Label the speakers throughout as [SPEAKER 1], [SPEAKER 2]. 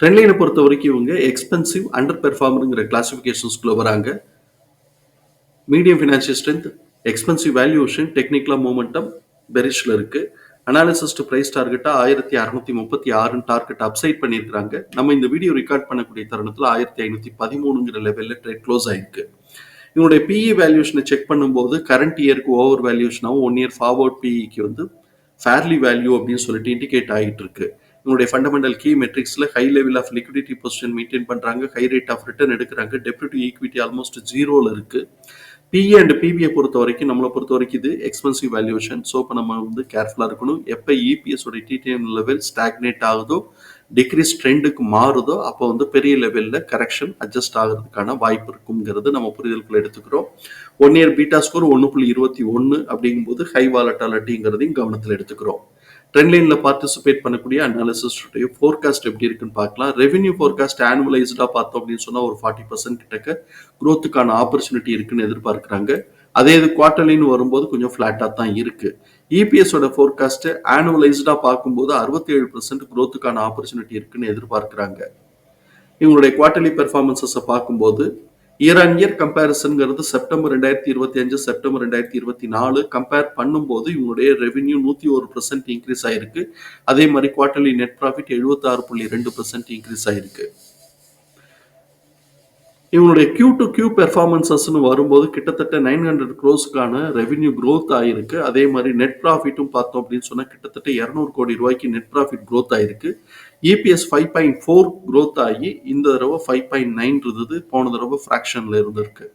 [SPEAKER 1] ட்ரெண்ட்லைனை பொறுத்த வரைக்கும் இவங்க எக்ஸ்பென்சிவ் அண்டர் பெர்ஃபார்மருங்கிற கிளாஸிஃபிகேஷன்ஸ்குள்ளே வராங்க medium financial strength expensive valuation டெக்னிக்கலாக மூமெண்டம் பெரிஷில் இருக்குது அனாலிசிஸ்ட் ப்ரைஸ் டார்கெட்டாக ஆயிரத்தி அறுநூத்தி முப்பத்தி ஆறுன்னு டார்கெட் அப்சைட் பண்ணியிருக்காங்க நம்ம இந்த வீடியோ ரெக்கார்ட் பண்ணக்கூடிய தருணத்தில் ஆயிரத்தி ஐநூற்றி பதிமூணுங்கிற லெவலில் ட்ரேட் க்ளோஸ் ஆயிருக்கு. இவனுடைய பிஇ வேல்யூஷனை செக் பண்ணும்போது கரண்ட் இயருக்கு ஓவர் வேல்யூஷனாகவும் ஒன் இயர் ஃபார்வர்ட் பிஇக்கு வந்து ஃபேர்லி வேல்யூ அப்படின்னு சொல்லிட்டு இண்டிகேட் ஆகிட்டு இருக்கு. உங்களுடைய fundamental key மெட்ரிக்ஸில் high level of liquidity position maintain பண்ணுறாங்க ஹை ரேட் ஆஃப் ரிட்டர்ன் எடுக்கிறாங்க டெப்யூட்டி ஈக்விட்டி ஆல்மோஸ்ட் ஜீரோவில் இருக்குது பிஏ அண்ட் பிபிஐ பொறுத்த வரைக்கும் நம்மளை பொறுத்த வரைக்கும் இது எக்ஸ்பென்சிவ் வேல்யூஷன் ஸோ இப்போ நம்ம வந்து கேர்ஃபுல்லாக இருக்கணும். எப்போ இபிஎஸோட டிடிஎம் லெவல் ஸ்டாக்னேட் ஆகுதோ டிக்ரீஸ் ட்ரெண்டுக்கு மாறுதோ அப்போ வந்து பெரிய லெவலில் கரெக்ஷன் அட்ஜஸ்ட் ஆகிறதுக்கான வாய்ப்பு இருக்குங்கிறது நம்ம புரிதலுக்குள்ள எடுத்துக்கிறோம். ஒன் இயர் பீட்டா ஸ்கோர் ஒன்று புள்ளி இருபத்தி ஒன்று அப்படிங்கும்போது ஹை வாலட்டாலிட்டிங்கிறதையும் கவனத்தில் எடுத்துக்கிறோம். ட்ரெண்ட் லைனில் பார்ட்டிசிபேட் பண்ணக்கூடிய அனாலிசிஸ்டைய ஃபோர்காஸ்ட் எப்படி இருக்குன்னு பார்க்கலாம். ரெவென்யூ ஃபோர்காஸ்ட் ஆனுவலைஸ்டாக பார்த்தோம் அப்படின்னு சொன்னால் ஒரு ஃபார்ட்டி பர்சன்ட் கிட்டக்க குரோத்துக்கான ஆப்பர்ச்சுனிட்டி இருக்குன்னு எதிர்பார்க்குறாங்க. அதே இது குவார்டர்லின்னு வரும்போது கொஞ்சம் ஃப்ளாட்டாக தான் இருக்கு. இபிஎஸோட ஓட ஃபோர்காஸ்ட் ஆனுவலைஸ்டா பார்க்கும்போது அறுபத்தி ஏழு பர்சன்ட் குரோத்துக்கான ஆப்பர்ச்சுனிட்டி இருக்குன்னு எதிர்பார்க்குறாங்க. இவங்களுடைய குவார்டர்லி பெர்ஃபார்மன்சஸை பார்க்கும்போது இயர் அண்ட் இயர் கம்பேரிசன்ங்கிறது செப்டம்பர் ரெண்டாயிரத்தி இருபத்தி அஞ்சு செப்டம்பர் ரெண்டாயிரத்தி இருபத்தி நாலு கம்பேர் பண்ணும்போது இவங்களுடைய ரெவென்யூ நூற்றி ஒரு பர்சன்ட் இன்க்ரீஸ் ஆயிருக்கு. அதே மாதிரி குவார்டர்லி நெட் ப்ராஃபிட் எழுபத்தாறு புள்ளி ரெண்டு பர்சன்ட் இன்க்ரீஸ் ஆயிருக்கு. இவனுடைய கியூ டு கியூ பெர்ஃபார்மன்சஸ்னு வரும்போது கிட்டத்தட்ட நைன் ஹண்ட்ரட் க்ரோஸ்க்கான ரெவென்யூ க்ரோத் ஆயிருக்கு. அதே மாதிரி நெட் ப்ராஃபிட்டும் பார்த்தோம் அப்படின்னு சொன்னால் கிட்டத்தட்ட இரநூறு கோடி ரூபாய்க்கு நெட் ப்ராஃபிட் க்ரோத் ஆயிருக்கு. EPS five point four growth ஆகி இந்த தடவை ஃபைவ் பாயிண்ட் நைன் இருந்தது. போன தடவை ஃப்ராக்ஷனில் இருந்திருக்கு.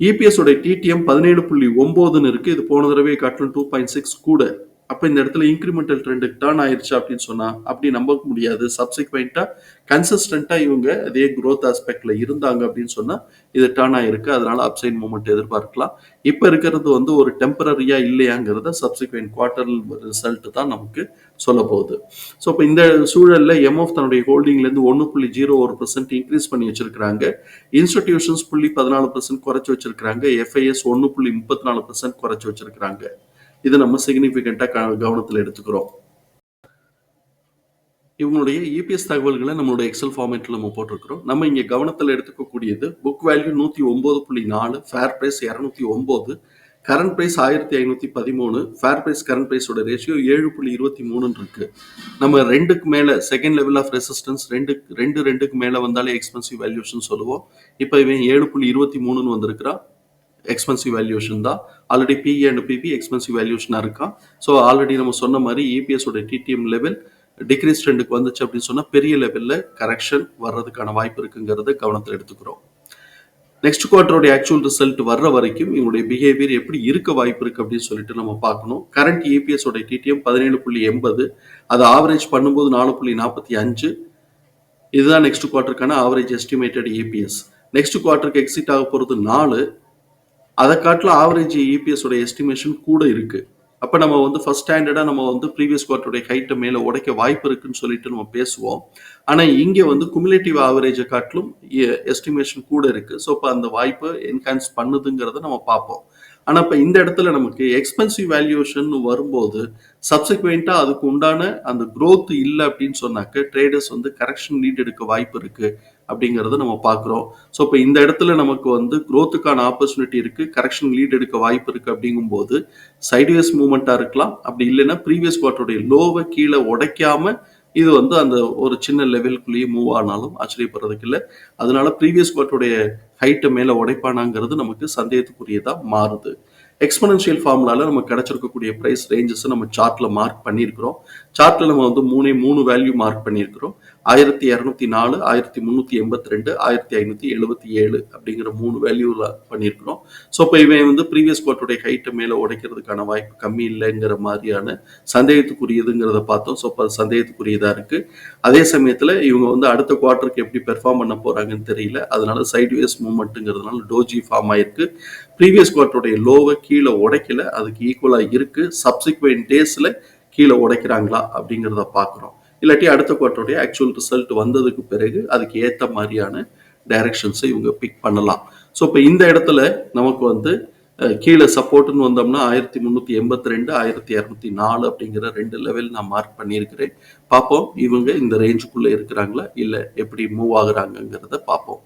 [SPEAKER 1] இபிஎஸ் உடைய டிடிஎம் பதினேழு புள்ளி ஒம்போதுன்னு இருக்கு. இது போன தடவை காட்டிலும் டூ பாயிண்ட் சிக்ஸ் கூட அப்போ இந்த இடத்துல இன்க்ரிமெண்டல் ட்ரெண்டுக்கு டேர்ன் ஆயிடுச்சு அப்படின்னு சொன்னால் அப்படி நம்ப முடியாது. சப்சிக்வெண்ட்டாக கன்சிஸ்டண்ட்டாக இவங்க அதே க்ரோத் ஆஸ்பெக்டில் இருந்தாங்க அப்படின்னு சொன்னால் இது டர்ன் ஆகிருக்கு அதனால அப்சைட் மூமெண்ட் எதிர்பார்க்கலாம். இப்போ இருக்கிறது வந்து ஒரு டெம்பரரியா இல்லையாங்கிறத சப்சிக்வெண்ட் குவார்டர் ரிசல்ட் தான் நமக்கு சொல்ல போகுது. ஸோ இப்போ இந்த சூழலில் எம்எஃப் தன்னுடைய ஹோல்டிங்லேருந்து ஒன்று புள்ளி ஜீரோ ஒரு பர்சன்ட் இன்க்ரீஸ் பண்ணி வச்சிருக்கிறாங்க. இன்ஸ்டிடியூஷன்ஸ் புள்ளி பதினாலு பர்சன்ட் குறைச்சி வச்சிருக்காங்க எஃப்ஐஎஸ் ஒன்று புள்ளி முப்பத்தி நாலு பர்சன்ட் குறைச்சி வச்சிருக்கிறாங்க. இது நம்ம சிக்னிஃபிகண்ட்டாக கவனத்தில் எடுத்துக்கிறோம். இவங்களுடைய இபிஎஸ் தகவல்களை நம்மளுடைய எக்ஸல் ஃபார்மேட்டில் நம்ம போட்டிருக்கிறோம். நம்ம இங்கே கவனத்தில் எடுத்துக்கக்கூடியது புக் வேல்யூ நூற்றி ஒம்பது புள்ளி நாலு ஃபேர் ப்ரைஸ் இரநூத்தி ஒம்பது கரண்ட் ப்ரைஸ் ஆயிரத்தி ஐநூற்றி பதிமூணு ஃபேர் ப்ரைஸ் கரண்ட் ப்ரைஸோட ரேஷியோ ஏழு புள்ளி இருபத்தி மூணுன்னு இருக்கு. நம்ம ரெண்டுக்கு மேலே செகண்ட் லெவல் ஆஃப் ரெசிஸ்டன்ஸ் ரெண்டு ரெண்டு ரெண்டுக்கு மேலே வந்தாலே எக்ஸ்பென்சிவ் வேல்யூஷன் சொல்லுவோம். இப்போ இவன் ஏழு புள்ளி இருபத்தி மூணுன்னு வந்திருக்கிறான். எக்ஸ்பென்சிவ் வேல்யூஷன் தான். Already PE and PB expensive வேல்யூஷனாக இருக்கா? ஸோ ஆல்ரெடி நம்ம சொன்ன மாதிரி இபிஎஸோட டிடிஎம் லெவல் டிக்ரீஸ் ட்ரெண்டுக்கு வந்துச்சு அப்படின்னு சொன்னால் பெரிய லெவலில் கரெக்ஷன் வர்றதுக்கான வாய்ப்பு இருக்குங்கிறத கவனத்தில் எடுத்துக்கிறோம். நெக்ஸ்ட் குவார்டருடைய ஆக்சுவல் ரிசல்ட் வர்ற வரைக்கும் இவங்களுடைய பிஹேவியர் எப்படி இருக்க வாய்ப்பு இருக்கு அப்படின்னு சொல்லிட்டு நம்ம பார்க்கணும். கரண்ட் இபிஎஸோட டிடிஎம் பதினேழு புள்ளி எண்பது அதை ஆவரேஜ் பண்ணும்போது நாலு புள்ளி நாற்பத்தி அஞ்சு. இதுதான் நெக்ஸ்ட் குவார்ட்டருக்கான ஆவரேஜ் எஸ்டிமேட்டட் இபிஎஸ் நெக்ஸ்ட் குவார்டருக்கு எக்ஸிட் ஆக போகிறது நாலு அதை காட்டில் ஆவரேஜ் இபிஎஸ் உடைய எஸ்டிமேஷன் கூட இருக்கு. அப்போ நம்ம வந்து ஃபர்ஸ்ட் ஸ்டாண்டர்டாக நம்ம வந்து ப்ரீவியஸ் குவார்ட்டருடைய ஹைட்டை மேலே உடைக்க வாய்ப்பு இருக்குன்னு சொல்லிட்டு நம்ம பேசுவோம். ஆனால் இங்கே வந்து குமுலேட்டிவ் ஆவரேஜை காட்டிலும் எஸ்டிமேஷன் கூட இருக்குது ஸோ இப்போ அந்த வாய்ப்பை என்ஹான்ஸ் பண்ணுதுங்கிறத நம்ம பார்ப்போம். ஆனால் இப்போ இந்த இடத்துல நமக்கு எக்ஸ்பென்சிவ் வேல்யூஷன் வரும்போது சப்சிக்வெண்ட்டாக அதுக்கு உண்டான அந்த க்ரோத் இல்லை அப்படின்னு சொன்னாக்க ட்ரேடர்ஸ் வந்து கரெக்ஷன் நீட் எடுக்க வாய்ப்பு இருக்குது அப்படிங்கிறத நம்ம பார்க்குறோம். ஸோ இப்போ இந்த இடத்துல நமக்கு வந்து க்ரோத்துக்கான ஆப்பர்ச்சுனிட்டி இருக்கு. கரெக்ஷன் லீட் எடுக்க வாய்ப்பு இருக்கு அப்படிங்கும்போது சைடுவேஸ் மூவ்மெண்ட்டாக இருக்கலாம். அப்படி இல்லைன்னா ப்ரீவியஸ் குவார்ட்டருடைய லோவை கீழே உடைக்காம இது வந்து அந்த ஒரு சின்ன லெவலுக்குள்ளேயே மூவ் ஆனாலும் ஆச்சரியப்படுறதுக்கு இல்லை. அதனால ப்ரீவியஸ் குவார்ட்டருடைய ஹைட்டை மேலே உடைப்பானாங்கிறது நமக்கு சந்தேகத்துக்குரியதாக மாறுது. எக்ஸ்பனன்ஷியல் ஃபார்முலால நமக்கு கிடைச்சிருக்கக்கூடிய ப்ரைஸ் ரேஞ்சஸை நம்ம சார்ட்டில் மார்க் பண்ணியிருக்கிறோம். சார்ட்டில் நம்ம வந்து மூணே மூணு வேல்யூ மார்க் பண்ணியிருக்கிறோம். ஆயிரத்தி இரநூத்தி நாலு ஆயிரத்தி முந்நூற்றி எண்பத்தி ரெண்டு ஆயிரத்தி ஐநூற்றி எழுபத்தி ஏழு அப்படிங்கிற மூணு வேல்யூவில் பண்ணியிருக்கிறோம். ஸோ இப்போ இவன் வந்து ப்ரீவியஸ் குவார்ட்டருடைய ஹைட்டை மேலே உடைக்கிறதுக்கான வாய்ப்பு கம்மி இல்லைங்கிற மாதிரியான சந்தேகத்துக்குரியதுங்கிறத பார்த்தோம். ஸோ இப்போ அது சந்தேகத்துக்குரியதாக இருக்குது அதே சமயத்தில் இவங்க வந்து அடுத்த குவார்ட்டருக்கு எப்படி பெர்ஃபார்ம் பண்ண போகிறாங்கன்னு தெரியல. அதனால சைட்வேஸ் மூவ்மெண்ட்டுங்கிறதுனால டோஜி ஃபார்ம் ஆயிருக்கு. ப்ரீவியஸ் குவார்ட்டருடைய லோவை கீழே உடைக்கல. அதுக்கு ஈக்குவலாக இருக்குது சப்சிக்வெண்ட் டேஸில் கீழே உடைக்கிறாங்களா அப்படிங்கிறத பார்க்குறோம். இல்லாட்டி அடுத்த குவார்ட்டருடைய ஆக்சுவல் ரிசல்ட் வந்ததுக்கு பிறகு அதுக்கு ஏற்ற மாதிரியான டைரக்ஷன்ஸை இவங்க பிக் பண்ணலாம். ஸோ இப்போ இந்த இடத்துல நமக்கு வந்து கீழே சப்போர்ட்னு வந்தோம்னா ஆயிரத்தி முந்நூற்றி எண்பத்தி ரெண்டு ஆயிரத்தி இரநூத்தி நாலு அப்படிங்கிற ரெண்டு லெவல் நான் மார்க் பண்ணியிருக்கிறேன். பார்ப்போம் இவங்க இந்த ரேஞ்சுக்குள்ளே இருக்கிறாங்களா இல்லை எப்படி மூவ் ஆகுறாங்கங்கிறத பார்ப்போம்.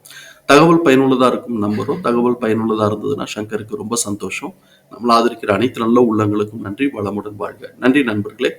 [SPEAKER 1] தகவல் பயனுள்ளதாக இருக்கும் நம்பரும் தகவல் பயனுள்ளதாக இருந்ததுன்னா சங்கருக்கு ரொம்ப சந்தோஷம். நம்மளை ஆதரிக்கிற அனைத்து நல்ல உள்ளங்களுக்கும் நன்றி வளமுடன் வாழ்க. நன்றி நண்பர்களே.